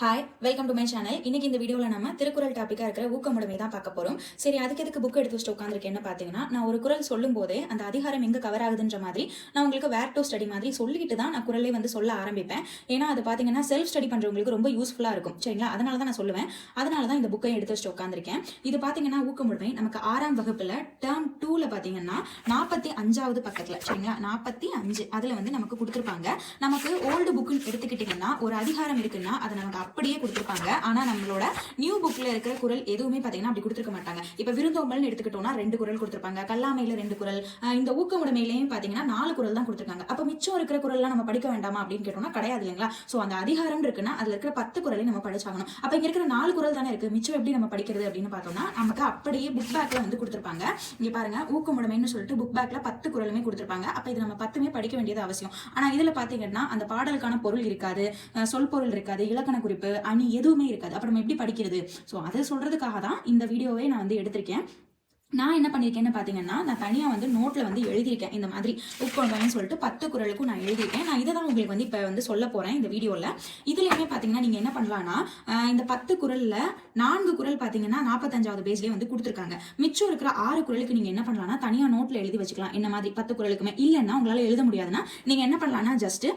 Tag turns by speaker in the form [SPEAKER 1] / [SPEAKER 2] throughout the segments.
[SPEAKER 1] hi welcome to my channel இன்னைக்கு இந்த வீடியோவில் நம்ம திருக்குறள் டாப்பிக்காக இருக்கிற ஊக்கமுடைமை தான் பார்க்க போகிறோம் சரி அதுக்கு எதுக்கு புக் எடுத்து வச்சுட்டு உட்காந்துருக்கேன்னு பார்த்தீங்கன்னா நான் ஒரு குரல் சொல்லும் போதே அந்த அதிகாரம் எங்கே கவர் ஆகுதுன்ற மாதிரி நான் உங்களுக்கு வேர் டூ ஸ்டடி மாதிரி சொல்லிட்டு தான் நான் குரலே வந்து சொல்ல ஆரம்பிப்பேன் ஏன்னா அது பார்த்தீங்கன்னா செல்ஃப் ஸ்டடி பண்ணுறவங்களுக்கு ரொம்ப யூஸ்ஃபுல்லாக இருக்கும் சரிங்களா அதனால தான் நான் சொல்லுவேன் அதனால தான் இந்த புக்கை எடுத்து வச்சுட்டு உட்காந்துருக்கேன் இது பார்த்தீங்கன்னா ஊக்கமுடைமை நமக்கு ஆறாம் வகுப்பில் டேர்ம் டூவில் பார்த்தீங்கன்னா நாற்பத்தி அஞ்சாவது பக்கத்தில் சரிங்களா நாற்பத்தி அஞ்சு அதில் வந்து நமக்கு கொடுத்துருப்பாங்க நமக்கு ஓல்டு புக்குன்னு எடுத்துக்கிட்டிங்கன்னா ஒரு அதிகாரம் இருக்குன்னா அதை நமக்கு அப்படியே கொடுத்துருப்பாங்க ஆனா நம்மளோட நியூ புக்ல இருக்கிற குரல் எதுவுமே பாத்தீங்கன்னா அப்படி கொடுத்துருக்க மாட்டாங்க இப்ப விருந்தோம்பல்னு எடுத்துக்கிட்டோம்னா ரெண்டு குரல் கொடுத்துருப்பாங்க கல்லாமையில ரெண்டு குரல் இந்த ஊக்கமுடைமையிலையும் பாத்தீங்கன்னா நாலு குரல் தான் கொடுத்துருக்காங்க அப்போ மிச்சம் இருக்கிற குரல்லாம் நம்ம படிக்க வேண்டாமா அப்படின்னு கேட்டோம்னா கிடையாது இல்லைங்களா ஸோ அந்த அதிகாரம் இருக்குன்னா அதுல இருக்கிற பத்து குரலையும் நம்ம படிச்சாகணும் அப்ப இங்க இருக்கிற நாலு குரல் தானே இருக்கு மிச்சம் எப்படி நம்ம படிக்கிறது அப்படின்னு பார்த்தோம்னா நமக்கு அப்படியே புக் பேக்ல வந்து கொடுத்துருப்பாங்க இங்க பாருங்க ஊக்கமுடைமைன்னு சொல்லிட்டு புக் பேக்ல பத்து குரலுமே கொடுத்துருப்பாங்க அப்ப இது நம்ம பத்துமே படிக்க வேண்டியது அவசியம் ஆனா இதுல பாத்தீங்கன்னா அந்த பாடலுக்கான பொருள் இருக்காது சொல் பொருள் இருக்காது இலக்கண குறிப்பு குறிப்பு அணி எதுவுமே இருக்காது அப்போ நம்ம எப்படி படிக்கிறது ஸோ அதை சொல்கிறதுக்காக தான் இந்த வீடியோவை நான் வந்து எடுத்திருக்கேன் நான் என்ன பண்ணியிருக்கேன்னு பார்த்தீங்கன்னா நான் தனியாக வந்து நோட்டில் வந்து எழுதியிருக்கேன் இந்த மாதிரி உட்கொள்வேன்னு சொல்லிட்டு பத்து குரலுக்கும் நான் எழுதியிருக்கேன் நான் இதை தான் உங்களுக்கு வந்து இப்போ வந்து சொல்ல போகிறேன் இந்த வீடியோவில் இதுலையுமே பார்த்தீங்கன்னா நீங்கள் என்ன பண்ணலான்னா இந்த பத்து குரலில் நான்கு குரல் பார்த்தீங்கன்னா நாற்பத்தஞ்சாவது பேஜ்லேயே வந்து கொடுத்துருக்காங்க மிச்சம் இருக்கிற ஆறு குரலுக்கு நீங்கள் என்ன பண்ணலான்னா தனியாக நோட்டில் எழுதி வச்சுக்கலாம் இந்த மாதிரி பத்து குரலுக்குமே இல்லைன்னா உங்களால் எழுத முடியாதுன்னா நீங்கள் என்ன பண்ணலான்னா ஜஸ்ட்டு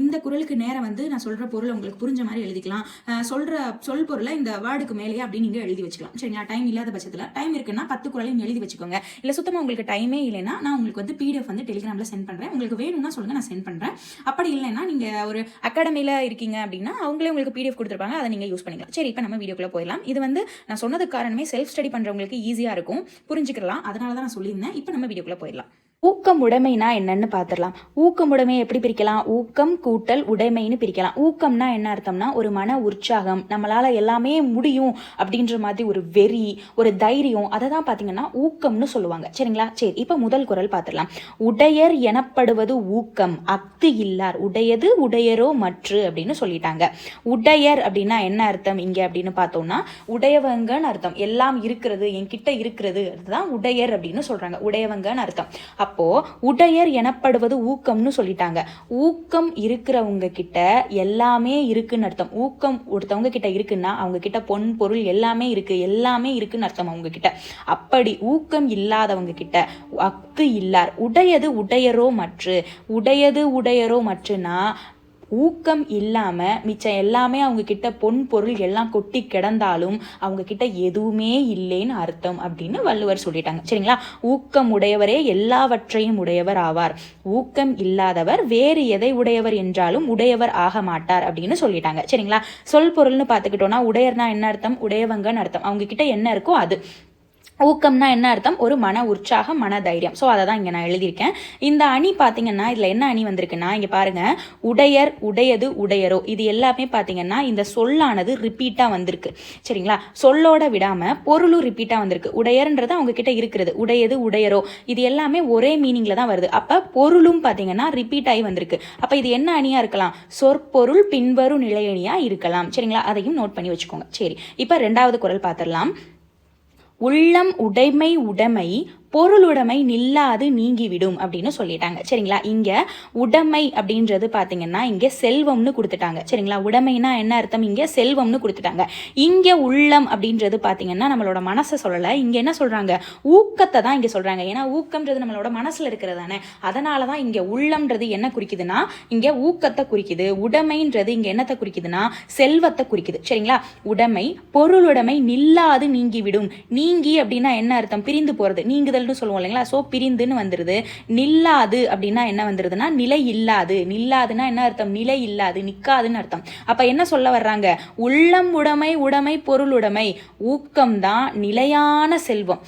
[SPEAKER 1] இந்த குரலுக்கு நேரம் வந்து நான் சொல்கிற பொருளை உங்களுக்கு புரிஞ்ச மாதிரி எழுதிக்கலாம் சொல்கிற சொல் பொருளை இந்த வேர்டுக்கு மேலேயே அப்படி நீங்கள் எழுதி வச்சுக்கலாம் சரிங்களா டைம் இல்லாத பட்சத்தில் டைம் இருக்குன்னா பத்து குரல் எல்லாராலையும் எழுதி வச்சுக்கோங்க இல்லை சுத்தமாக உங்களுக்கு டைமே இல்லைன்னா நான் உங்களுக்கு வந்து பிடிஎஃப் வந்து டெலிகிராமில் சென்ட் பண்ணுறேன் உங்களுக்கு வேணும்னா சொல்லுங்கள் நான் சென்ட் பண்ணுறேன் அப்படி இல்லைன்னா நீங்கள் ஒரு அகாடமியில் இருக்கீங்க அப்படின்னா அவங்களே உங்களுக்கு பிடிஎஃப் கொடுத்துருப்பாங்க அதை நீங்கள் யூஸ் பண்ணிக்கலாம் சரி இப்போ நம்ம வீடியோக்குள்ளே போயிடலாம் இது வந்து நான் சொன்னது காரணமே செல்ஃப் ஸ்டடி பண்ணுறவங்களுக்கு ஈஸியாக இருக்கும் புரிஞ்சுக்கலாம் அதனால தான் நான் சொல்லியிருந்தேன் இப்போ நம்ம வீடியோக்குள்ளே போயிடலாம் ஊக்கம் உடைமைனா என்னன்னு பார்த்துடலாம் ஊக்கம் உடைமையை எப்படி பிரிக்கலாம் ஊக்கம் கூட்டல் உடைமைன்னு பிரிக்கலாம் ஊக்கம்னா என்ன அர்த்தம்னா ஒரு மன உற்சாகம் நம்மளால் எல்லாமே முடியும் அப்படின்ற மாதிரி ஒரு வெறி ஒரு தைரியம் அதை தான் பார்த்தீங்கன்னா ஊக்கம்னு சொல்லுவாங்க சரிங்களா சரி இப்போ முதல் குரல் பார்த்துடலாம் உடையர் எனப்படுவது ஊக்கம் அஃது இல்லார் உடையது உடையரோ மற்று அப்படின்னு சொல்லிட்டாங்க உடையர் அப்படின்னா என்ன அர்த்தம் இங்கே அப்படின்னு பார்த்தோம்னா உடையவங்கன்னு அர்த்தம் எல்லாம் இருக்கிறது என்கிட்ட இருக்கிறது அதுதான் உடையர் அப்படின்னு சொல்கிறாங்க உடையவங்கன்னு அர்த்தம் அப்போது உடையர் எனப்படுவது ஊக்கம்னு சொல்லிட்டாங்க ஊக்கம் இருக்கிறவங்க கிட்ட எல்லாமே இருக்குன்னு அர்த்தம் ஊக்கம் ஒருத்தவங்க கிட்ட இருக்குன்னா அவங்க கிட்ட பொன் பொருள் எல்லாமே இருக்குது எல்லாமே இருக்குன்னு அர்த்தம் அவங்க கிட்ட அப்படி ஊக்கம் இல்லாதவங்க கிட்ட அக்கு இல்லார் உடையது உடையரோ மற்று உடையது உடையரோ மற்றுனா ஊக்கம் இல்லாமல் மிச்சம் எல்லாமே அவங்கக்கிட்ட பொன் பொருள் எல்லாம் கொட்டி கிடந்தாலும் அவங்கக்கிட்ட எதுவுமே இல்லைன்னு அர்த்தம் அப்படின்னு வள்ளுவர் சொல்லிட்டாங்க சரிங்களா ஊக்கம் உடையவரே எல்லாவற்றையும் உடையவர் ஆவார் ஊக்கம் இல்லாதவர் வேறு எதை உடையவர் என்றாலும் உடையவர் ஆக மாட்டார் அப்படின்னு சொல்லிட்டாங்க சரிங்களா சொல் பொருள்னு பார்த்துக்கிட்டோன்னா உடையர்னா என்ன அர்த்தம் உடையவங்கன்னு அர்த்தம் அவங்கக்கிட்ட என்ன இருக்கோ அது ஊக்கம்னா என்ன அர்த்தம் ஒரு மன உற்சாகம் மன தைரியம் ஸோ அதை தான் இங்கே நான் எழுதியிருக்கேன் இந்த அணி பார்த்தீங்கன்னா இதில் என்ன அணி வந்திருக்குன்னா இங்கே பாருங்கள் உடையர் உடையது உடையரோ இது எல்லாமே பார்த்தீங்கன்னா இந்த சொல்லானது ரிப்பீட்டாக வந்திருக்கு சரிங்களா சொல்லோட விடாமல் பொருளும் ரிப்பீட்டாக வந்திருக்கு உடையர்ன்றது கிட்டே இருக்கிறது உடையது உடையரோ இது எல்லாமே ஒரே மீனிங்கில் தான் வருது அப்போ பொருளும் பார்த்தீங்கன்னா ரிப்பீட் ஆகி வந்திருக்கு அப்போ இது என்ன அணியாக இருக்கலாம் சொற்பொருள் பின்வரும் நிலையணியாக இருக்கலாம் சரிங்களா அதையும் நோட் பண்ணி வச்சுக்கோங்க சரி இப்போ ரெண்டாவது குரல் பார்த்துடலாம் உள்ளம் உடைமை உடைமை பொருளுடைமை நில்லாது நீங்கிவிடும் அப்படின்னு சொல்லிட்டாங்க சரிங்களா இங்கே உடைமை அப்படின்றது பாத்தீங்கன்னா இங்கே செல்வம்னு கொடுத்துட்டாங்க சரிங்களா உடைமைனா என்ன அர்த்தம் இங்கே செல்வம்னு கொடுத்துட்டாங்க இங்கே உள்ளம் அப்படின்றது பாத்தீங்கன்னா நம்மளோட மனசை சொல்லலை இங்கே என்ன சொல்கிறாங்க ஊக்கத்தை தான் இங்கே சொல்கிறாங்க ஏன்னா ஊக்கம்ன்றது நம்மளோட மனசில் இருக்கிறது தானே இங்க தான் இங்கே உள்ளம்ன்றது என்ன குறிக்குதுன்னா இங்கே ஊக்கத்தை குறிக்குது உடைமைன்றது இங்கே என்னத்தை குறிக்குதுன்னா செல்வத்தை குறிக்குது சரிங்களா உடைமை பொருளுடைமை நில்லாது நீங்கிவிடும் நீங்கி அப்படின்னா என்ன அர்த்தம் பிரிந்து போகிறது நீங்குதல் பிரிதல்னு சொல்லுவோம் இல்லைங்களா ஸோ பிரிந்துன்னு வந்துடுது நில்லாது அப்படின்னா என்ன வந்துருதுன்னா நிலை இல்லாது நில்லாதுன்னா என்ன அர்த்தம் நிலை இல்லாது நிற்காதுன்னு அர்த்தம் அப்போ என்ன சொல்ல வர்றாங்க உள்ளம் உடைமை உடைமை பொருள் உடைமை ஊக்கம் தான் நிலையான செல்வம்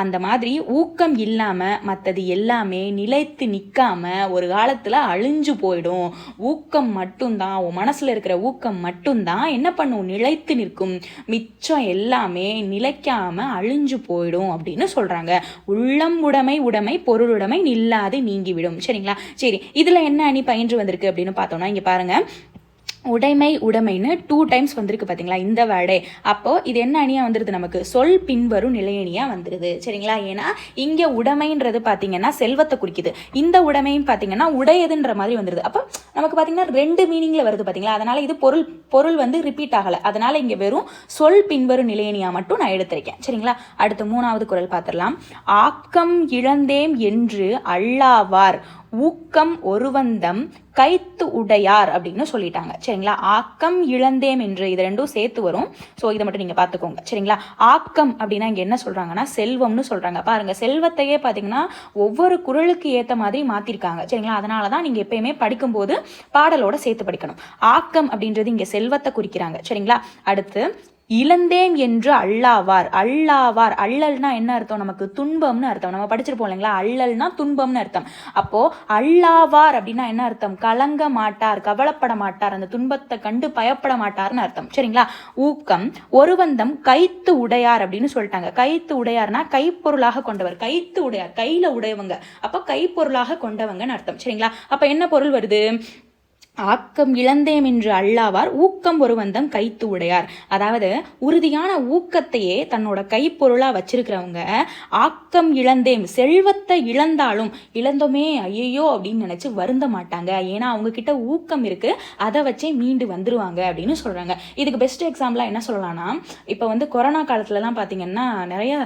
[SPEAKER 1] அந்த மாதிரி ஊக்கம் இல்லாமல் மற்றது எல்லாமே நிலைத்து நிற்காம ஒரு காலத்தில் அழிஞ்சு போயிடும் ஊக்கம் மட்டும்தான் உன் மனசில் இருக்கிற ஊக்கம் மட்டும்தான் என்ன பண்ணும் நிலைத்து நிற்கும் மிச்சம் எல்லாமே நிலைக்காமல் அழிஞ்சு போயிடும் அப்படின்னு சொல்கிறாங்க உள்ளம் உடைமை உடைமை பொருளுடைமை நில்லாது நீங்கிவிடும் சரிங்களா சரி இதில் என்ன அணி பயின்று வந்திருக்கு அப்படின்னு பார்த்தோம்னா இங்கே பாருங்கள் உடைமை உடைமைன்னு டூ டைம்ஸ் வந்திருக்கு பார்த்தீங்களா இந்த வேர்டே அப்போது இது என்ன அணியாக வந்துடுது நமக்கு சொல் பின்வரும் நிலையணியாக வந்துடுது சரிங்களா ஏன்னா இங்கே உடைமைன்றது பார்த்தீங்கன்னா செல்வத்தை குறிக்குது இந்த உடைமைன்னு பார்த்தீங்கன்னா உடையதுன்ற மாதிரி வந்துருது அப்போ நமக்கு பார்த்தீங்கன்னா ரெண்டு மீனிங்கில் வருது பார்த்தீங்களா அதனால் இது பொருள் பொருள் வந்து ரிப்பீட் ஆகலை அதனால் இங்கே வெறும் சொல் பின்வரும் நிலையணியாக மட்டும் நான் எடுத்திருக்கேன் சரிங்களா அடுத்து மூணாவது குரல் பார்த்துடலாம் ஆக்கம் இழந்தேம் என்று அல்லாவார் ஊக்கம் ஒருவந்தம் கைத்து உடையார் அப்படின்னு சொல்லிட்டாங்க சரிங்களா ஆக்கம் இழந்தேம் என்று இது ரெண்டும் சேர்த்து வரும் ஸோ இதை மட்டும் நீங்கள் பார்த்துக்கோங்க சரிங்களா ஆக்கம் அப்படின்னா இங்கே என்ன சொல்கிறாங்கன்னா செல்வம்னு சொல்கிறாங்க பாருங்கள் செல்வத்தையே பார்த்தீங்கன்னா ஒவ்வொரு குரலுக்கு ஏற்ற மாதிரி மாற்றிருக்காங்க சரிங்களா அதனால தான் நீங்கள் எப்பயுமே படிக்கும்போது பாடலோட சேர்த்து படிக்கணும் ஆக்கம் அப்படின்றது இங்கே செல்வத்தை குறிக்கிறாங்க சரிங்களா அடுத்து இழந்தேன் என்று அல்லாவார் அல்லாவார் அல்லல்னா என்ன அர்த்தம் நமக்கு துன்பம்னு அர்த்தம் நம்ம படிச்சிருப்போம் இல்லைங்களா அல்லல்னா துன்பம்னு அர்த்தம் அப்போ அல்லாவார் அப்படின்னா என்ன அர்த்தம் கலங்க மாட்டார் கவலைப்பட மாட்டார் அந்த துன்பத்தை கண்டு பயப்பட மாட்டார்னு அர்த்தம் சரிங்களா ஊக்கம் ஒருவந்தம் கைத்து உடையார் அப்படின்னு சொல்லிட்டாங்க கைத்து உடையார்னா கைப்பொருளாக கொண்டவர் கைத்து உடையார் கையில உடையவங்க அப்போ கைப்பொருளாக கொண்டவங்கன்னு அர்த்தம் சரிங்களா அப்போ என்ன பொருள் வருது ஆக்கம் இழந்தேம் என்று அல்லாவார் ஊக்கம் ஒருவந்தம் கைத்து உடையார் அதாவது உறுதியான ஊக்கத்தையே தன்னோட கைப்பொருளாக வச்சிருக்கிறவங்க ஆக்கம் இழந்தேம் செல்வத்தை இழந்தாலும் இழந்தோமே ஐயோ அப்படின்னு நினச்சி வருந்த மாட்டாங்க ஏன்னா அவங்கக்கிட்ட ஊக்கம் இருக்கு அதை வச்சே மீண்டு வந்துருவாங்க அப்படின்னு சொல்கிறாங்க இதுக்கு பெஸ்ட் எக்ஸாம்பிளா என்ன சொல்லலாம்னா இப்போ வந்து கொரோனா காலத்துலலாம் பார்த்தீங்கன்னா நிறைய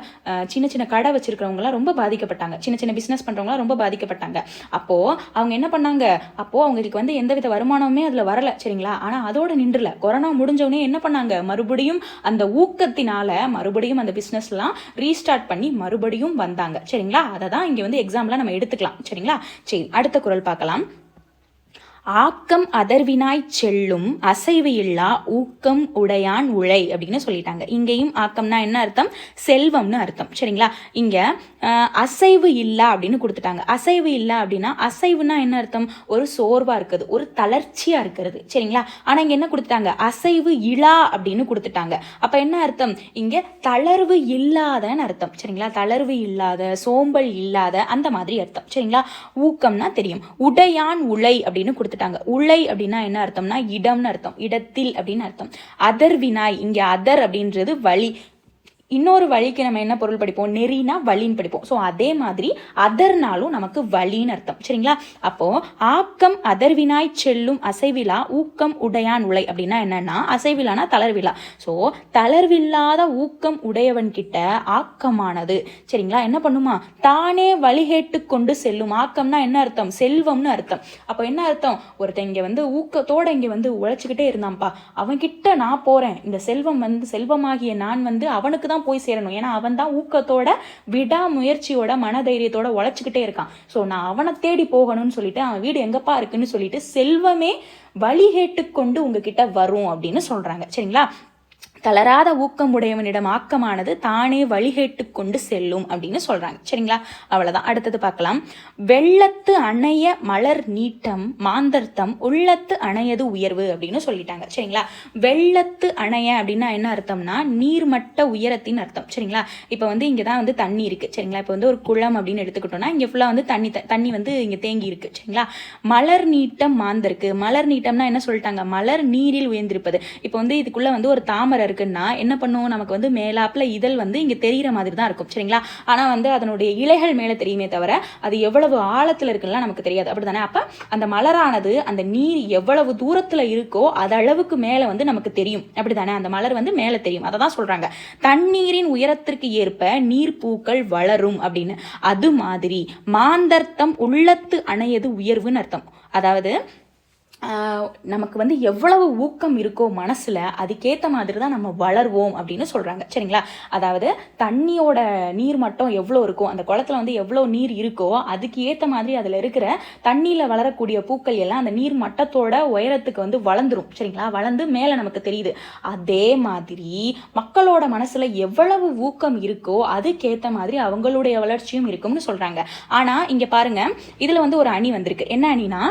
[SPEAKER 1] சின்ன சின்ன கடை எல்லாம் ரொம்ப பாதிக்கப்பட்டாங்க சின்ன சின்ன பிஸ்னஸ் பண்ணுறவங்களாம் ரொம்ப பாதிக்கப்பட்டாங்க அப்போது அவங்க என்ன பண்ணாங்க அப்போது அவங்களுக்கு வந்து எந்த வித வருமானமே அதில் வரல சரிங்களா ஆனால் அதோட நின்றுல கொரோனா முடிஞ்சவொடனே என்ன பண்ணாங்க மறுபடியும் அந்த ஊக்கத்தினால மறுபடியும் அந்த பிஸ்னஸ்லாம் ரீஸ்டார்ட் பண்ணி மறுபடியும் வந்தாங்க சரிங்களா அதை தான் இங்கே வந்து எக்ஸாம்பிளாக நம்ம எடுத்துக்கலாம் சரிங்களா சரி அடுத்த குரல் பார்க்கலாம் ஆக்கம் அதர்வினாய் செல்லும் அசைவு இல்லா ஊக்கம் உடையான் உழை அப்படின்னு சொல்லிட்டாங்க இங்கேயும் ஆக்கம்னா என்ன அர்த்தம் செல்வம்னு அர்த்தம் சரிங்களா இங்கே அசைவு இல்லை அப்படின்னு கொடுத்துட்டாங்க அசைவு இல்லை அப்படின்னா அசைவுனா என்ன அர்த்தம் ஒரு சோர்வாக இருக்குது ஒரு தளர்ச்சியாக இருக்கிறது சரிங்களா ஆனால் இங்கே என்ன கொடுத்துட்டாங்க அசைவு இழா அப்படின்னு கொடுத்துட்டாங்க அப்போ என்ன அர்த்தம் இங்கே தளர்வு இல்லாதன்னு அர்த்தம் சரிங்களா தளர்வு இல்லாத சோம்பல் இல்லாத அந்த மாதிரி அர்த்தம் சரிங்களா ஊக்கம்னா தெரியும் உடையான் உழை அப்படின்னு கொடுத்து கொடுத்துட்டாங்க உள்ளை அப்படின்னா என்ன அர்த்தம்னா இடம்னு அர்த்தம் இடத்தில் அப்படின்னு அர்த்தம் அதர் வினாய் இங்கே அதர் அப்படின்றது வழி இன்னொரு வழிக்கு நம்ம என்ன பொருள் படிப்போம் நெறினா வழின்னு படிப்போம் ஸோ அதே மாதிரி அதர்னாலும் நமக்கு வழின்னு அர்த்தம் சரிங்களா அப்போ ஆக்கம் அதர்வினாய் செல்லும் அசைவிழா ஊக்கம் உடையான் உலை அப்படின்னா என்னன்னா அசைவிழானா தளர்விழா ஸோ தளர்வில்லாத ஊக்கம் உடையவன் கிட்ட ஆக்கமானது சரிங்களா என்ன பண்ணுமா தானே வழிகேட்டு கொண்டு செல்லும் ஆக்கம்னா என்ன அர்த்தம் செல்வம்னு அர்த்தம் அப்போ என்ன அர்த்தம் ஒருத்தன் இங்கே வந்து ஊக்கத்தோட இங்கே வந்து உழைச்சிக்கிட்டே இருந்தான்ப்பா அவன்கிட்ட நான் போறேன் இந்த செல்வம் வந்து செல்வமாகிய நான் வந்து அவனுக்கு தான் தான் போய் சேரணும் ஏன்னா அவன் தான் ஊக்கத்தோட விடாமுயற்சியோட மனதைரியத்தோட உழைச்சிக்கிட்டே இருக்கான் ஸோ நான் அவனை தேடி போகணும்னு சொல்லிட்டு அவன் வீடு எங்கப்பா இருக்குன்னு சொல்லிட்டு செல்வமே வழிகேட்டு கொண்டு உங்ககிட்ட வரும் அப்படின்னு சொல்றாங்க சரிங்களா தளராத ஊக்கம் உடையவனிடம் ஆக்கமானது தானே வழிகேட்டு கொண்டு செல்லும் அப்படின்னு சொல்கிறாங்க சரிங்களா அவ்வளவுதான் அடுத்தது பார்க்கலாம் வெள்ளத்து அணைய மலர் நீட்டம் மாந்தர்த்தம் உள்ளத்து அணையது உயர்வு அப்படின்னு சொல்லிட்டாங்க சரிங்களா வெள்ளத்து அணைய அப்படின்னா என்ன அர்த்தம்னா நீர்மட்ட உயரத்தின் அர்த்தம் சரிங்களா இப்போ வந்து இங்கே தான் வந்து தண்ணி இருக்குது சரிங்களா இப்போ வந்து ஒரு குளம் அப்படின்னு எடுத்துக்கிட்டோம்னா இங்கே ஃபுல்லாக வந்து தண்ணி தண்ணி வந்து இங்கே தேங்கி இருக்கு சரிங்களா மலர் நீட்டம் மாந்தருக்கு மலர் நீட்டம்னா என்ன சொல்லிட்டாங்க மலர் நீரில் உயர்ந்திருப்பது இப்போ வந்து இதுக்குள்ளே வந்து ஒரு தாமரை இருக்குது இருக்குன்னா என்ன பண்ணுவோம் நமக்கு வந்து மேலாப்பில் இதழ் வந்து இங்கே தெரிகிற மாதிரி தான் இருக்கும் சரிங்களா ஆனால் வந்து அதனுடைய இலைகள் மேலே தெரியுமே தவிர அது எவ்வளவு ஆழத்தில் இருக்குன்னா நமக்கு தெரியாது அப்படி தானே அப்போ அந்த மலரானது அந்த நீர் எவ்வளவு தூரத்தில் இருக்கோ அது அளவுக்கு மேலே வந்து நமக்கு தெரியும் அப்படி தானே அந்த மலர் வந்து மேலே தெரியும் அதை தான் சொல்கிறாங்க தண்ணீரின் உயரத்திற்கு ஏற்ப நீர் பூக்கள் வளரும் அப்படின்னு அது மாதிரி மாந்தர்த்தம் உள்ளத்து அணையது உயர்வுன்னு அர்த்தம் அதாவது நமக்கு வந்து எவ்வளவு ஊக்கம் இருக்கோ மனசில் அதுக்கேற்ற மாதிரி தான் நம்ம வளர்வோம் அப்படின்னு சொல்கிறாங்க சரிங்களா அதாவது தண்ணியோட நீர் மட்டும் எவ்வளோ இருக்கோ அந்த குளத்துல வந்து எவ்வளோ நீர் இருக்கோ அதுக்கு ஏற்ற மாதிரி அதில் இருக்கிற தண்ணியில் வளரக்கூடிய பூக்கள் எல்லாம் அந்த நீர் மட்டத்தோட உயரத்துக்கு வந்து வளர்ந்துரும் சரிங்களா வளர்ந்து மேலே நமக்கு தெரியுது அதே மாதிரி மக்களோட மனசில் எவ்வளவு ஊக்கம் இருக்கோ அதுக்கேற்ற மாதிரி அவங்களுடைய வளர்ச்சியும் இருக்கும்னு சொல்கிறாங்க ஆனால் இங்கே பாருங்கள் இதில் வந்து ஒரு அணி வந்திருக்கு என்ன அணினா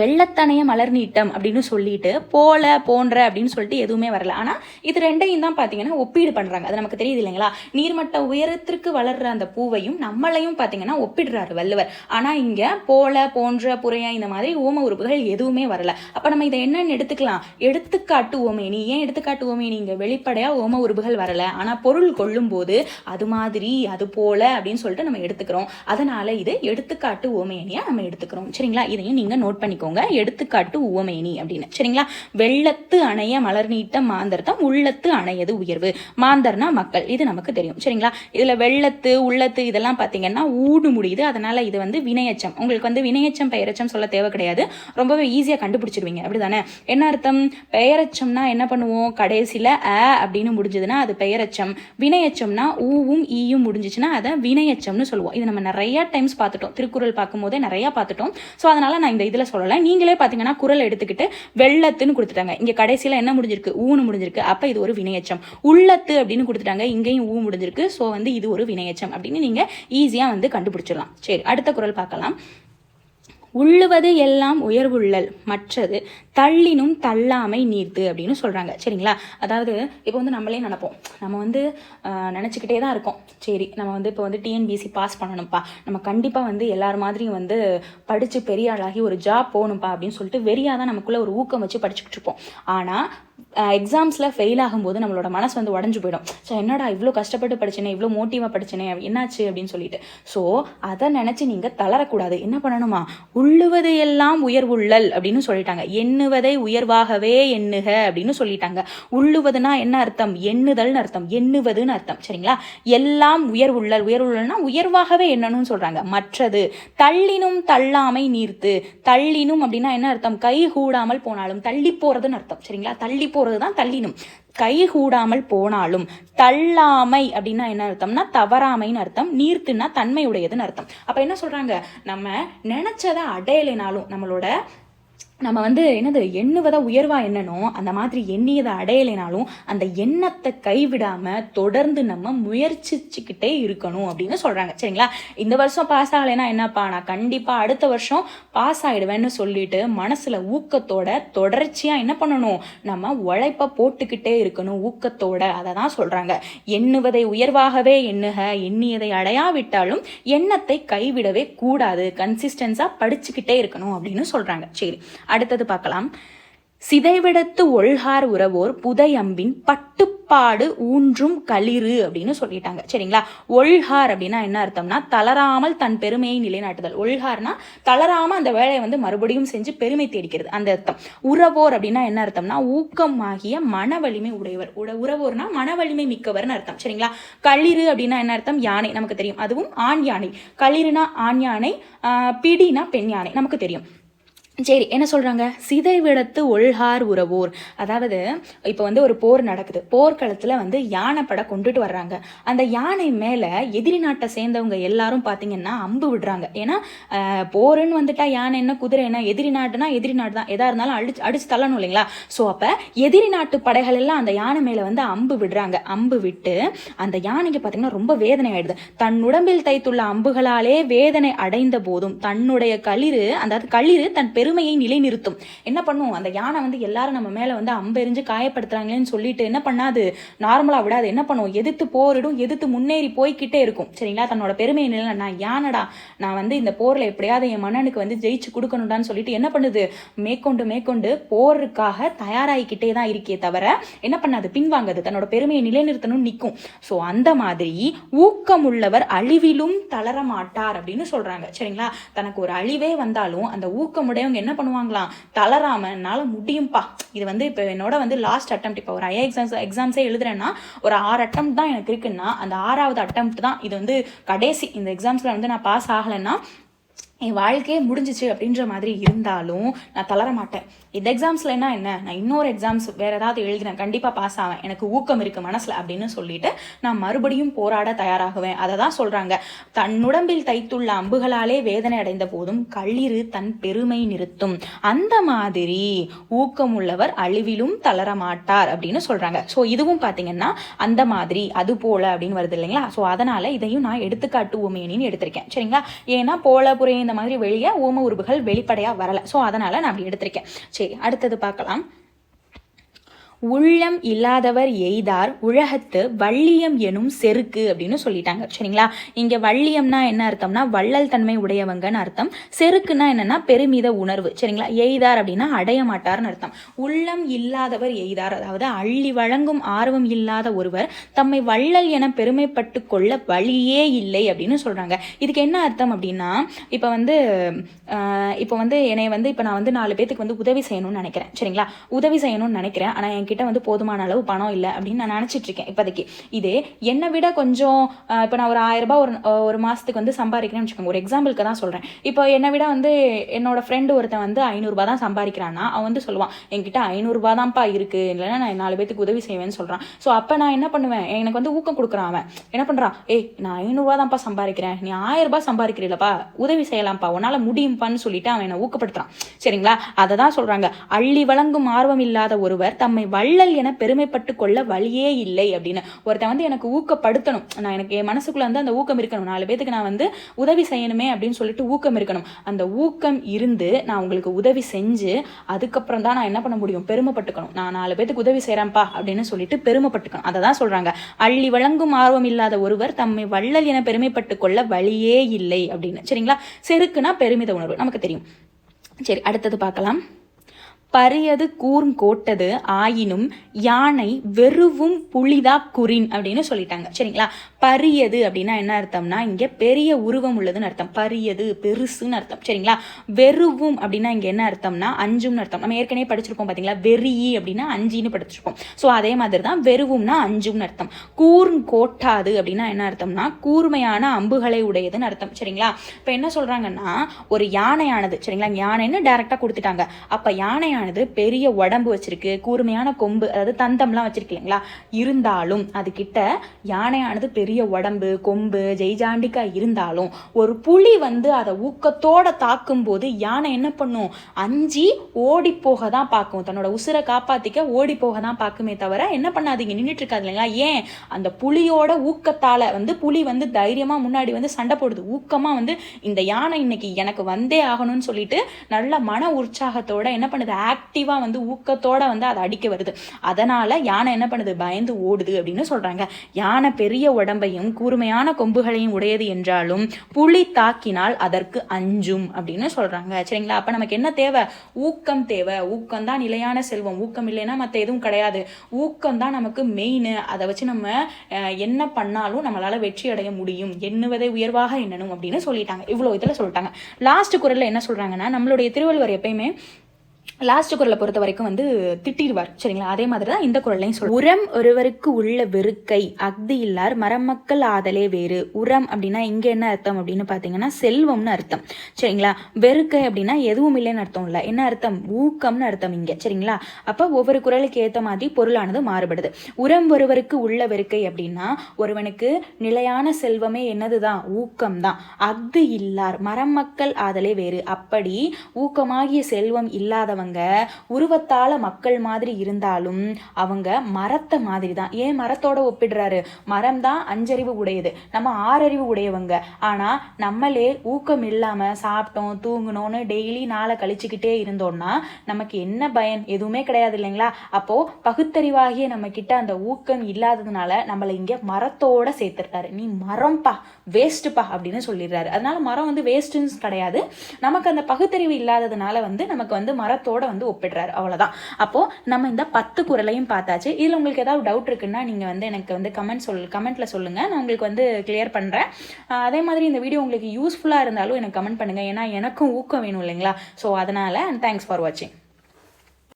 [SPEAKER 1] வெள்ளத்தனைய மலர் நீட்டம் அப்படின்னு சொல்லிட்டு போல போன்ற அப்படின்னு சொல்லிட்டு எதுவுமே வரல ஆனால் இது ரெண்டையும் தான் பார்த்தீங்கன்னா ஒப்பீடு பண்ணுறாங்க அது நமக்கு தெரியுது இல்லைங்களா நீர்மட்ட உயரத்திற்கு வளர்ற அந்த பூவையும் நம்மளையும் பார்த்தீங்கன்னா ஒப்பிடுறாரு வள்ளுவர் ஆனால் இங்கே போல போன்ற புறையா இந்த மாதிரி ஓம உறுப்புகள் எதுவுமே வரல அப்போ நம்ம இதை என்னன்னு எடுத்துக்கலாம் எடுத்துக்காட்டு ஓமேனி ஏன் எடுத்துக்காட்டு ஓமேனி இங்கே வெளிப்படையாக ஓம உறுப்புகள் வரல ஆனால் பொருள் கொள்ளும் போது அது மாதிரி அது போல அப்படின்னு சொல்லிட்டு நம்ம எடுத்துக்கிறோம் அதனால இது எடுத்துக்காட்டு ஓமேனியா நம்ம எடுத்துக்கிறோம் சரிங்களா இதையும் நீங்கள் நோட் பண்ணிக்கோங்க வச்சுக்கோங்க எடுத்துக்காட்டு உவமேனி அப்படின்னு சரிங்களா வெள்ளத்து அணைய மலர் நீட்ட மாந்தர் தான் உள்ளத்து அணையது உயர்வு மாந்தர்னா மக்கள் இது நமக்கு தெரியும் சரிங்களா இதுல வெள்ளத்து உள்ளத்து இதெல்லாம் பார்த்தீங்கன்னா ஊடு முடியுது அதனால இது வந்து வினையச்சம் உங்களுக்கு வந்து வினையச்சம் பெயரச்சம் சொல்ல தேவை கிடையாது ரொம்பவே ஈஸியாக கண்டுபிடிச்சிருவீங்க அப்படி தானே என்ன அர்த்தம் பெயரச்சம்னா என்ன பண்ணுவோம் கடைசியில அ அப்படின்னு முடிஞ்சதுன்னா அது பெயரச்சம் வினையச்சம்னா ஊவும் ஈயும் முடிஞ்சிச்சுன்னா அதை வினையச்சம்னு சொல்லுவோம் இது நம்ம நிறையா டைம்ஸ் பார்த்துட்டோம் திருக்குறள் பார்க்கும்போதே நிறையா பார்த்துட்டோம் ஸோ அதனால் நான் இந்த இதில் சொல்ல பரவாயில்ல நீங்களே பார்த்தீங்கன்னா குரல் எடுத்துக்கிட்டு வெள்ளத்துன்னு கொடுத்துட்டாங்க இங்கே கடைசியில் என்ன முடிஞ்சிருக்கு ஊன்னு முடிஞ்சிருக்கு அப்போ இது ஒரு வினையச்சம் உள்ளத்து அப்படின்னு கொடுத்துட்டாங்க இங்கேயும் ஊ முடிஞ்சிருக்கு ஸோ வந்து இது ஒரு வினையச்சம் அப்படின்னு நீங்கள் ஈஸியாக வந்து கண்டுபிடிச்சிடலாம் சரி அடுத்த குரல் பார்க்கலாம் உள்ளுவது எல்லாம் உயர்வுள்ளல் மற்றது தள்ளினும் தள்ளாமை நீர்த்து அப்படின்னு சொல்கிறாங்க சரிங்களா அதாவது இப்போ வந்து நம்மளே நினப்போம் நம்ம வந்து நினச்சிக்கிட்டே தான் இருக்கோம் சரி நம்ம வந்து இப்போ வந்து டிஎன்பிசி பாஸ் பண்ணணும்ப்பா நம்ம கண்டிப்பாக வந்து எல்லார் மாதிரியும் வந்து படித்து பெரிய ஆளாகி ஒரு ஜாப் போகணும்ப்பா அப்படின்னு சொல்லிட்டு வெறியாக தான் நமக்குள்ளே ஒரு ஊக்கம் வச்சு படிச்சுக்கிட்டு இருப்போம் ஆனால் எக்ஸாம்ஸில் ஃபெயில் ஆகும்போது நம்மளோட மனசு வந்து உடஞ்சு போயிடும் ஸோ என்னடா இவ்வளோ கஷ்டப்பட்டு படிச்சேனே இவ்வளோ மோட்டிவாக படிச்சினே என்னாச்சு அப்படின்னு சொல்லிட்டு ஸோ அதை நினச்சி நீங்கள் தளரக்கூடாது என்ன பண்ணணுமா உள்ளுவது எல்லாம் உயர்வுள்ளல் அப்படின்னு சொல்லிட்டாங்க எண்ணுவதை உயர்வாகவே எண்ணுக அப்படின்னு சொல்லிட்டாங்க உள்ளுவதுனா என்ன அர்த்தம் எண்ணுதல்னு அர்த்தம் எண்ணுவதுன்னு அர்த்தம் சரிங்களா எல்லாம் உயர்வுள்ளல் உயர்வுள்ளல்னா உயர்வாகவே எண்ணணும்னு சொல்றாங்க மற்றது தள்ளினும் தள்ளாமை நீர்த்து தள்ளினும் அப்படின்னா என்ன அர்த்தம் கை கூடாமல் போனாலும் தள்ளி போறதுன்னு அர்த்தம் சரிங்களா தள்ளி போறதுதான் தான் தள்ளினும் கைகூடாமல் போனாலும் தள்ளாமை அப்படின்னா என்ன அர்த்தம்னா தவறாமைன்னு அர்த்தம் நீர்த்துனா தன்மையுடையதுன்னு அர்த்தம் அப்போ என்ன சொல்கிறாங்க நம்ம நினச்சதை அடையலைனாலும் நம்மளோட நம்ம வந்து என்னது எண்ணுவதை உயர்வா எண்ணணும் அந்த மாதிரி எண்ணியதை அடையலைனாலும் அந்த எண்ணத்தை கைவிடாம தொடர்ந்து நம்ம முயற்சிச்சுக்கிட்டே இருக்கணும் அப்படின்னு சொல்றாங்க சரிங்களா இந்த வருஷம் பாஸ் ஆகலைன்னா என்னப்பா நான் கண்டிப்பா அடுத்த வருஷம் பாஸ் ஆயிடுவேன்னு சொல்லிட்டு மனசுல ஊக்கத்தோட தொடர்ச்சியா என்ன பண்ணணும் நம்ம உழைப்ப போட்டுக்கிட்டே இருக்கணும் ஊக்கத்தோட அதை தான் சொல்றாங்க எண்ணுவதை உயர்வாகவே எண்ணுக எண்ணியதை அடையாவிட்டாலும் எண்ணத்தை கைவிடவே கூடாது கன்சிஸ்டன்ஸா படிச்சுக்கிட்டே இருக்கணும் அப்படின்னு சொல்றாங்க சரி அடுத்தது பார்க்கலாம் சிதைவிடத்து ஒழ்கார் உறவோர் புதையம்பின் பட்டுப்பாடு ஊன்றும் களிறு அப்படின்னு சொல்லிட்டாங்க சரிங்களா ஒழ்கார் அப்படின்னா என்ன அர்த்தம்னா தளராமல் தன் பெருமையை நிலைநாட்டுதல் ஒழ்கார்னா தளராமல் அந்த வேலையை வந்து மறுபடியும் செஞ்சு பெருமை தேடிக்கிறது அந்த அர்த்தம் உறவோர் அப்படின்னா என்ன அர்த்தம்னா ஊக்கம் ஆகிய மன வலிமை உடையவர் உட உறவோர்னா மன வலிமை மிக்கவர்னு அர்த்தம் சரிங்களா களிறு அப்படின்னா என்ன அர்த்தம் யானை நமக்கு தெரியும் அதுவும் ஆண் யானை களிறுனா ஆண் யானை பிடினா பெண் யானை நமக்கு தெரியும் சரி என்ன சொல்கிறாங்க சிதைவிடத்து ஒழ்கார் உறவோர் அதாவது இப்போ வந்து ஒரு போர் நடக்குது போர்க்களத்தில் வந்து யானைப்படை கொண்டுட்டு வர்றாங்க அந்த யானை மேலே எதிரி நாட்டை சேர்ந்தவங்க எல்லாரும் பார்த்தீங்கன்னா அம்பு விடுறாங்க ஏன்னா போருன்னு வந்துட்டா யானை என்ன குதிரை என்ன எதிரி நாட்டுனா எதிரி நாடு தான் எதாக இருந்தாலும் அடிச்சு அடிச்சு தள்ளணும் இல்லைங்களா ஸோ அப்போ எதிரி நாட்டு படைகள் எல்லாம் அந்த யானை மேலே வந்து அம்பு விடுறாங்க அம்பு விட்டு அந்த யானைக்கு பார்த்தீங்கன்னா ரொம்ப வேதனை ஆயிடுது தன் உடம்பில் தைத்துள்ள அம்புகளாலே வேதனை அடைந்த போதும் தன்னுடைய களிறு அந்த களிறு தன் பெரு பெருமையை நிலைநிறுத்தும் என்ன பண்ணும் அந்த யானை வந்து எல்லாரும் நம்ம மேலே வந்து அம்பெறிஞ்சு காயப்படுத்துறாங்களேன்னு சொல்லிட்டு என்ன பண்ணாது நார்மலாக விடாது என்ன பண்ணும் எதிர்த்து போரிடும் எதிர்த்து முன்னேறி போய்கிட்டே இருக்கும் சரிங்களா தன்னோட பெருமையை நிலை நான் யானடா நான் வந்து இந்த போரில் எப்படியாவது என் மன்னனுக்கு வந்து ஜெயிச்சு கொடுக்கணும்டான்னு சொல்லிட்டு என்ன பண்ணுது மேற்கொண்டு மேற்கொண்டு போருக்காக தயாராகிக்கிட்டே தான் இருக்கே தவிர என்ன பண்ணாது பின்வாங்குது தன்னோட பெருமையை நிலைநிறுத்தணும்னு நிற்கும் ஸோ அந்த மாதிரி ஊக்கமுள்ளவர் அழிவிலும் தளரமாட்டார் அப்படின்னு சொல்கிறாங்க சரிங்களா தனக்கு ஒரு அழிவே வந்தாலும் அந்த ஊக்கமுடையவங்க என்ன பண்ணுவாங்களாம் தளராம என்னால் முடியும்ப்பா இது வந்து இப்போ என்னோட வந்து லாஸ்ட் அட்டம் இப்போ ஒரு ஐஏ எக்ஸாம்ஸ் எக்ஸாம்ஸே எழுதுறேன்னா ஒரு ஆறு அட்டம் தான் எனக்கு இருக்குன்னா அந்த ஆறாவது அட்டம் தான் இது வந்து கடைசி இந்த எக்ஸாம்ஸில் வந்து நான் பாஸ் ஆகலைன்னா என் வாழ்க்கையே முடிஞ்சிச்சு அப்படின்ற மாதிரி இருந்தாலும் நான் தளர மாட்டேன் இந்த எக்ஸாம்ஸ்லன்னா என்ன நான் இன்னொரு எக்ஸாம்ஸ் வேறு ஏதாவது எழுதினேன் கண்டிப்பாக பாஸ் ஆவேன் எனக்கு ஊக்கம் இருக்குது மனசில் அப்படின்னு சொல்லிட்டு நான் மறுபடியும் போராட தயாராகுவேன் அதை தான் சொல்கிறாங்க தன்னுடம்பில் தைத்துள்ள அம்புகளாலே வேதனை அடைந்த போதும் கள்ளிரு தன் பெருமை நிறுத்தும் அந்த மாதிரி ஊக்கம் உள்ளவர் அழிவிலும் தளர மாட்டார் அப்படின்னு சொல்கிறாங்க ஸோ இதுவும் பார்த்தீங்கன்னா அந்த மாதிரி அது போல அப்படின்னு வருது இல்லைங்களா ஸோ அதனால் இதையும் நான் எடுத்துக்காட்டு உமேனின்னு எடுத்திருக்கேன் சரிங்களா ஏன்னா போல புரையின் இந்த மாதிரி வெளியே ஓம உறுப்புகள் வெளிப்படையாக வரலை ஸோ அதனால் நான் அப்படி எடுத்திருக்கேன் சரி அடுத்தது பார்க்கலாம் உள்ளம் இல்லாதவர் எய்தார் உலகத்து வள்ளியம் எனும் செருக்கு அப்படின்னு சொல்லிட்டாங்க சரிங்களா இங்கே வள்ளியம்னா என்ன அர்த்தம்னா வள்ளல் தன்மை உடையவங்கன்னு அர்த்தம் செருக்குன்னா என்னன்னா பெருமித உணர்வு சரிங்களா எய்தார் அப்படின்னா அடைய மாட்டார்னு அர்த்தம் உள்ளம் இல்லாதவர் எய்தார் அதாவது அள்ளி வழங்கும் ஆர்வம் இல்லாத ஒருவர் தம்மை வள்ளல் என பெருமைப்பட்டு கொள்ள வழியே இல்லை அப்படின்னு சொல்கிறாங்க இதுக்கு என்ன அர்த்தம் அப்படின்னா இப்போ வந்து இப்போ வந்து என்னை வந்து இப்போ நான் வந்து நாலு பேத்துக்கு வந்து உதவி செய்யணும்னு நினைக்கிறேன் சரிங்களா உதவி செய்யணும்னு நினைக்கிறேன் ஆனால் என்கிட்ட வந்து போதுமான அளவு பணம் இல்லை அப்படின்னு நான் நினச்சிட்டு இருக்கேன் இப்போதைக்கு இதே என்னை விட கொஞ்சம் இப்போ நான் ஒரு ஆயிரரூபா ஒரு ஒரு மாதத்துக்கு வந்து சம்பாதிக்கிறேன்னு வச்சுக்கோங்க ஒரு எக்ஸாம்பிளுக்கு தான் சொல்கிறேன் இப்போ என்னை விட வந்து என்னோட ஃப்ரெண்டு ஒருத்தன் வந்து ஐநூறுரூபா தான் சம்பாதிக்கிறான்னா அவன் வந்து சொல்லுவான் என்கிட்ட ஐநூறுரூபா தான்ப்பா இருக்குது இல்லைன்னா நான் நாலு பேத்துக்கு உதவி செய்வேன்னு சொல்கிறான் ஸோ அப்போ நான் என்ன பண்ணுவேன் எனக்கு வந்து ஊக்கம் கொடுக்குறான் அவன் என்ன பண்ணுறான் ஏய் நான் ஐநூறுரூவா தான்ப்பா சம்பாதிக்கிறேன் நீ ஆயிரரூபா சம்பாதிக்கிறீங்களப்பா உதவி செய்யலாம்ப்பா உன்னால் முடியும்ப்பான்னு சொல்லிட்டு அவன் என்னை ஊக்கப்படுத்துகிறான் சரிங்களா அதை தான் சொல்கிறாங்க அள்ளி வழங்கும் ஆர்வம் இல்லாத ஒருவர் தம்மை வள்ளல் என பெருமைப்பட்டு கொள்ள வழியே இல்லை அப்படின்னு ஒருத்தன் வந்து எனக்கு ஊக்கப்படுத்தணும் நான் எனக்கு என் மனசுக்குள்ளே வந்து அந்த ஊக்கம் இருக்கணும் நாலு பேத்துக்கு நான் வந்து உதவி செய்யணுமே அப்படின்னு சொல்லிட்டு ஊக்கம் இருக்கணும் அந்த ஊக்கம் இருந்து நான் உங்களுக்கு உதவி செஞ்சு அதுக்கப்புறம் தான் நான் என்ன பண்ண முடியும் பெருமைப்பட்டுக்கணும் நான் நாலு பேத்துக்கு உதவி செய்கிறேன்ப்பா அப்படின்னு சொல்லிட்டு பெருமைப்பட்டுக்கணும் அதை தான் சொல்கிறாங்க அள்ளி வழங்கும் ஆர்வம் இல்லாத ஒருவர் தம்மை வள்ளல் என பெருமைப்பட்டு கொள்ள வழியே இல்லை அப்படின்னு சரிங்களா செருக்குனா பெருமித உணர்வு நமக்கு தெரியும் சரி அடுத்தது பார்க்கலாம் பரியது கூர்ம் கோட்டது ஆயினும் யானை வெறுவும் புலிதா குறின் அப்படின்னு சொல்லிட்டாங்க சரிங்களா பரியது அப்படின்னா என்ன அர்த்தம்னா இங்கே பெரிய உருவம் உள்ளதுன்னு அர்த்தம் பரியது பெருசுன்னு அர்த்தம் சரிங்களா வெறுவும் அப்படின்னா இங்கே என்ன அர்த்தம்னா அஞ்சும்னு அர்த்தம் நம்ம ஏற்கனவே படிச்சிருக்கோம் பார்த்தீங்களா வெறி அப்படின்னா அஞ்சின்னு படிச்சிருக்கோம் ஸோ அதே மாதிரி தான் வெறுவும்னா அஞ்சும்னு அர்த்தம் கூர்ன் கோட்டாது அப்படின்னா என்ன அர்த்தம்னா கூர்மையான அம்புகளை உடையதுன்னு அர்த்தம் சரிங்களா இப்போ என்ன சொல்கிறாங்கன்னா ஒரு யானையானது சரிங்களா யானைன்னு டேரெக்டாக கொடுத்துட்டாங்க அப்போ யானையானது பெரிய உடம்பு வச்சிருக்கு கூர்மையான கொம்பு அதாவது தந்தம்லாம் வச்சிருக்கு இல்லைங்களா இருந்தாலும் அதுக்கிட்ட யானையானது பெரிய பெரிய உடம்பு கொம்பு ஜெய்ஜாண்டிக்காய் இருந்தாலும் ஒரு புலி வந்து அதை ஊக்கத்தோட தாக்கும்போது யானை என்ன பண்ணும் அஞ்சு ஓடி போக தான் பார்க்கும் தன்னோட உசுரை காப்பாற்றிக்க ஓடி போக தான் பார்க்குமே தவிர என்ன பண்ணாதீங்க நின்றுட்டு இருக்காது இல்லைங்களா ஏன் அந்த புலியோட ஊக்கத்தால் வந்து புலி வந்து தைரியமாக முன்னாடி வந்து சண்டை போடுது ஊக்கமாக வந்து இந்த யானை இன்னைக்கு எனக்கு வந்தே ஆகணும்னு சொல்லிட்டு நல்ல மன உற்சாகத்தோட என்ன பண்ணுது ஆக்டிவாக வந்து ஊக்கத்தோட வந்து அதை அடிக்க வருது அதனால யானை என்ன பண்ணுது பயந்து ஓடுது அப்படின்னு சொல்றாங்க யானை பெரிய உடம்பு உடம்பையும் கூர்மையான கொம்புகளையும் உடையது என்றாலும் புலி தாக்கினால் அதற்கு அஞ்சும் அப்படின்னு சொல்கிறாங்க சரிங்களா அப்போ நமக்கு என்ன தேவை ஊக்கம் தேவை ஊக்கம் தான் நிலையான செல்வம் ஊக்கம் இல்லைன்னா மற்ற எதுவும் கிடையாது ஊக்கம் தான் நமக்கு மெயின் அதை வச்சு நம்ம என்ன பண்ணாலும் நம்மளால் வெற்றி அடைய முடியும் எண்ணுவதை உயர்வாக எண்ணணும் அப்படின்னு சொல்லிட்டாங்க இவ்வளோ இதில் சொல்லிட்டாங்க லாஸ்ட் குரல்ல என்ன சொல்கிறாங்கன்னா நம்மளுடைய திருவள்ளுவர் எப்பயுமே லாஸ்ட் குரலை பொறுத்த வரைக்கும் வந்து திட்டிடுவார் சரிங்களா அதே மாதிரி தான் இந்த குரல்லையும் சொல்லுவோம் உரம் ஒருவருக்கு உள்ள வெறுக்கை அக்தி இல்லார் மரமக்கள் ஆதலே வேறு உரம் அப்படின்னா இங்கே என்ன அர்த்தம் அப்படின்னு பார்த்தீங்கன்னா செல்வம்னு அர்த்தம் சரிங்களா வெறுக்கை அப்படின்னா எதுவும் இல்லைன்னு அர்த்தம் இல்லை என்ன அர்த்தம் ஊக்கம்னு அர்த்தம் இங்கே சரிங்களா அப்போ ஒவ்வொரு குரலுக்கு ஏற்ற மாதிரி பொருளானது மாறுபடுது உரம் ஒருவருக்கு உள்ள வெறுக்கை அப்படின்னா ஒருவனுக்கு நிலையான செல்வமே என்னதுதான் ஊக்கம் தான் அக்தி இல்லார் மரமக்கள் ஆதலே வேறு அப்படி ஊக்கமாகிய செல்வம் இல்லாதவங்க அவங்க உருவத்தால் மக்கள் மாதிரி இருந்தாலும் அவங்க மரத்தை மாதிரி தான் ஏன் மரத்தோட ஒப்பிடுறாரு மரம் தான் அஞ்சறிவு உடையது நம்ம ஆறறிவு உடையவங்க ஆனால் நம்மளே ஊக்கம் இல்லாமல் சாப்பிட்டோம் தூங்கணும்னு டெய்லி நாளை கழிச்சுக்கிட்டே இருந்தோம்னா நமக்கு என்ன பயன் எதுவுமே கிடையாது இல்லைங்களா அப்போது பகுத்தறிவாகிய கிட்ட அந்த ஊக்கம் இல்லாததுனால நம்மளை இங்கே மரத்தோட சேர்த்துட்டாரு நீ மரம்ப்பா வேஸ்ட்டுப்பா அப்படின்னு சொல்லிடுறாரு அதனால மரம் வந்து வேஸ்ட்டுன்னு கிடையாது நமக்கு அந்த பகுத்தறிவு இல்லாததுனால வந்து நமக்கு வந்து மரத்தோட குரலோட வந்து ஒப்பிடுறாரு அவ்வளோதான் அப்போது நம்ம இந்த பத்து குரலையும் பார்த்தாச்சு இதில் உங்களுக்கு ஏதாவது டவுட் இருக்குன்னா நீங்கள் வந்து எனக்கு வந்து கமெண்ட் சொல் கமெண்ட்டில் சொல்லுங்கள் நான் உங்களுக்கு வந்து கிளியர் பண்ணுறேன் அதே மாதிரி இந்த வீடியோ உங்களுக்கு யூஸ்ஃபுல்லாக இருந்தாலும் எனக்கு கமெண்ட் பண்ணுங்கள் ஏன்னா எனக்கும் ஊக்கம் வேணும் இல்லைங்களா ஸோ அதனால் அண்ட் தேங்க்ஸ் ஃபார் வாட்சிங்